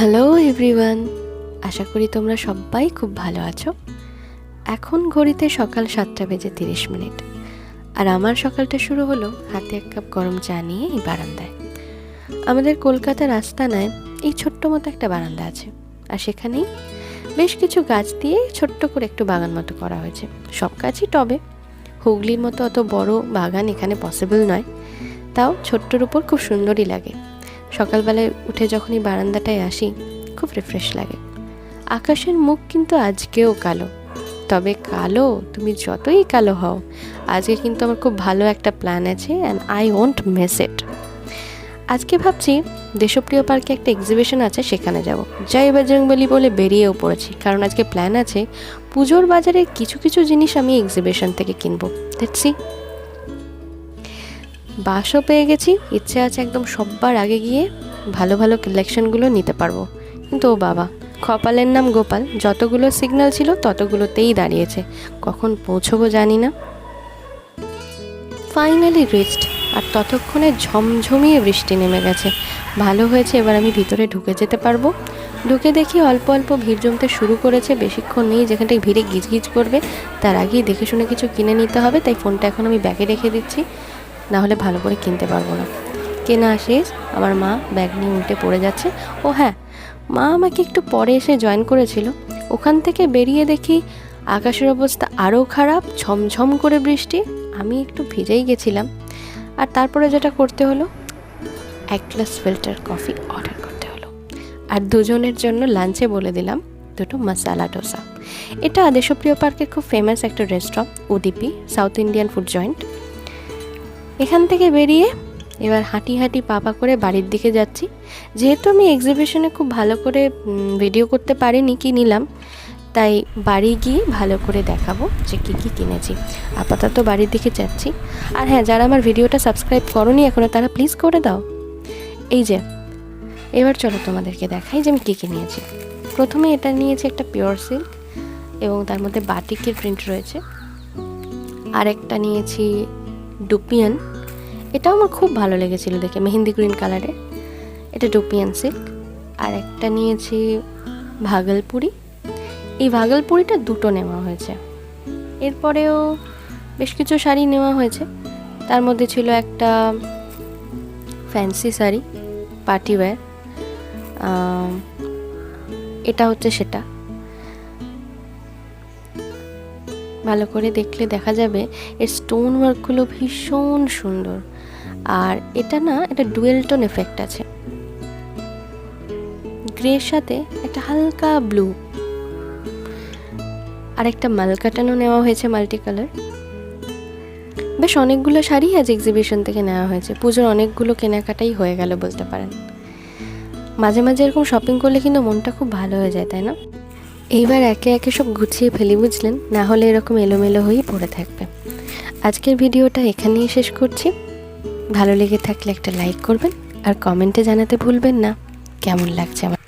Hello everyone আশা করি তোমরা সবাই খুব ভালো আছো। এখন ঘড়িতে সকাল সাতটা বেজে তিরিশ মিনিট। আর আমার সকালটা শুরু হলো হাতে এক কাপ গরম চা নিয়ে এই বারান্দায়। আমাদের কলকাতার আস্তানায় এই ছোট্ট মতো একটা বারান্দা আছে। আর সেখানেই বেশ কিছু গাছ দিয়ে ছোট্ট করে একটু বাগান মতো করা হয়েছে। সব গাছই টবে। হুগলির মতো অত বড় বাগান এখানে পসিবল নয়। তাও ছোট্টর উপর খুব সুন্দরই লাগে। সকালবেলায় উঠে যখনই বারান্দাটায় আসি, খুব রিফ্রেশ লাগে। আকাশের মুখ কিন্তু আজকেও কালো। তবে কালো, তুমি যতই কালো হও, আজকে কিন্তু আমার খুব ভালো একটা প্ল্যান আছে and I won't miss it আজকে ভাবছি দেশপ্রিয় পার্কে একটা এক্সিবিশন আছে, সেখানে যাব। যাই বজরংবলি বলে বেরিয়েও পড়েছি, কারণ আজকে প্ল্যান আছে পুজোর বাজারে কিছু কিছু জিনিস আমি এক্সিবিশন থেকে কিনবো। দেখছি বাসও পেয়ে গেছি। ইচ্ছে আছে একদম সব্বার আগে গিয়ে ভালো ভালো কালেকশনগুলো নিতে পারব। কিন্তু ও বাবা, কপালের নাম গোপাল। যতগুলো সিগন্যাল ছিল ততগুলোতেই দাঁড়িয়েছে। কখন পৌঁছবো জানি না। ফাইনালি রিচড আর ততক্ষণে ঝমঝমিয়ে বৃষ্টি নেমে গেছে। ভালো হয়েছে এবার আমি ভিতরে ঢুকে যেতে পারব। ঢুকে দেখি অল্প অল্প ভিড় জমতে শুরু করেছে। বেশিক্ষণ নেই যেখানটায় ভিড়ে গিজগিজ করবে, তার আগেই দেখে শুনে কিছু কিনে নিতে হবে, তাই ফোনটা এখন আমি ব্যাগে রেখে দিচ্ছি। না হলে ভালো করে কিনতে পারব না। কেনা শেষ, আমার মা ব্যাগ নিয়ে উল্টে পড়ে যাচ্ছে। ও হ্যাঁ মা আমাকে একটু পরে এসে জয়েন করেছিল। ওখান থেকে বেরিয়ে দেখি আকাশের অবস্থা আরও খারাপ, ঝমঝম করে বৃষ্টি। আমি একটু ভিজেই গেছিলাম। আর তারপরে যেটা করতে হলো, এক গ্লাস ফিল্টার কফি অর্ডার করতে হলো। আর দুজনের জন্য লাঞ্চে বলে দিলাম দুটো মশালা ডোসা এটা দেশপ্রিয় পার্কের খুব ফেমাস একটা restaurant Udupi south Indian food joint এখান থেকে বেরিয়ে এবার হাঁটি হাঁটি পাপা করে বাড়ির দিকে যাচ্ছি। যেহেতু আমি এক্সিবিশনে খুব ভালো করে ভিডিও করতে পারিনি, কি নিলাম, তাই বাড়ি গিয়ে ভালো করে দেখাবো যে কী কী কিনেছি। আপাতত বাড়ির দিকে যাচ্ছি। আর হ্যাঁ যারা আমার ভিডিওটা সাবস্ক্রাইব করনি এখনও তারা প্লিজ করে দাও। এই যে, এবার চলো তোমাদেরকে দেখাই যে আমি কী কী নিয়েছি। প্রথমে এটা নিয়েছি একটা পিওর সিল্ক এবং তার মধ্যে বাটিকের প্রিন্ট রয়েছে। আরেকটা নিয়েছি ডুপিয়ান। এটাও আমার খুব ভালো লেগেছিল দেখে, মেহেন্দি গ্রিন কালারে। এটা ডুপিয়ান সিল্ক। আর একটা নিয়েছি ভাগলপুরি। এই ভাগলপুরিটা দুটো নেওয়া হয়েছে। এরপরেও বেশ কিছু শাড়ি নেওয়া হয়েছে। তার মধ্যে ছিল একটা ফ্যান্সি শাড়ি, পার্টি ওয়্যার। এটা হচ্ছে সেটা। ভালো করে দেখলে দেখা যাবে এর স্টোন ওয়ার্কগুলো ভীষণ সুন্দর। আর এটা না এটা ডুয়েল টোন এফেক্ট আছে। গ্রের সাথে একটা হালকা ব্লু আর একটা মালকাটানো নেওয়া হয়েছে মাল্টি কালার বেশ অনেকগুলো শাড়ি আজ এক্সিবিশন থেকে নেওয়া হয়েছে। পুজোর অনেকগুলো কেনাকাটাই হয়ে গেল বলতে পারেন। মাঝে মাঝে এরকম শপিং করলে কিন্তু মনটা খুব ভালো হয়ে যায়, তাই না? এইবার একে একে সব গুছিয়ে ফেলি, বুঝলেন? না হলে এরকম এলোমেলো হয়েই পড়ে থাকবে। আজকের ভিডিওটা এখানেই শেষ করছি। ভালো লেগে থাকলে একটা লাইক করবেন আর কমেন্টে জানাতে ভুলবেন না। কেমন লাগছে আমার